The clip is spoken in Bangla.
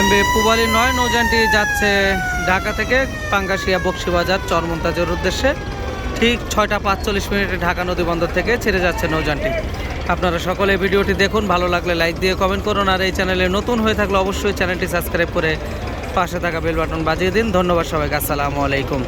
এমবি পুবালি নয়, নৌযানটি যাচ্ছে ঢাকা থেকে পাঙ্গাশিয়া বক্সিবাজার চরমন্তাজের উদ্দেশ্যে। ঠিক ছয়টা পাঁচচল্লিশ মিনিটে ঢাকা নদী বন্দর থেকে ছেড়ে যাচ্ছে নৌযানটি। আপনারা সকলে ভিডিওটি দেখুন, ভালো লাগলে লাইক দিয়ে কমেন্ট করুন, আর এই চ্যানেলে নতুন হয়ে থাকলে অবশ্যই চ্যানেলটি সাবস্ক্রাইব করে পাশে থাকা বেল বাটন বাজিয়ে দিন। ধন্যবাদ সবাইকে, আসসালামু আলাইকুম।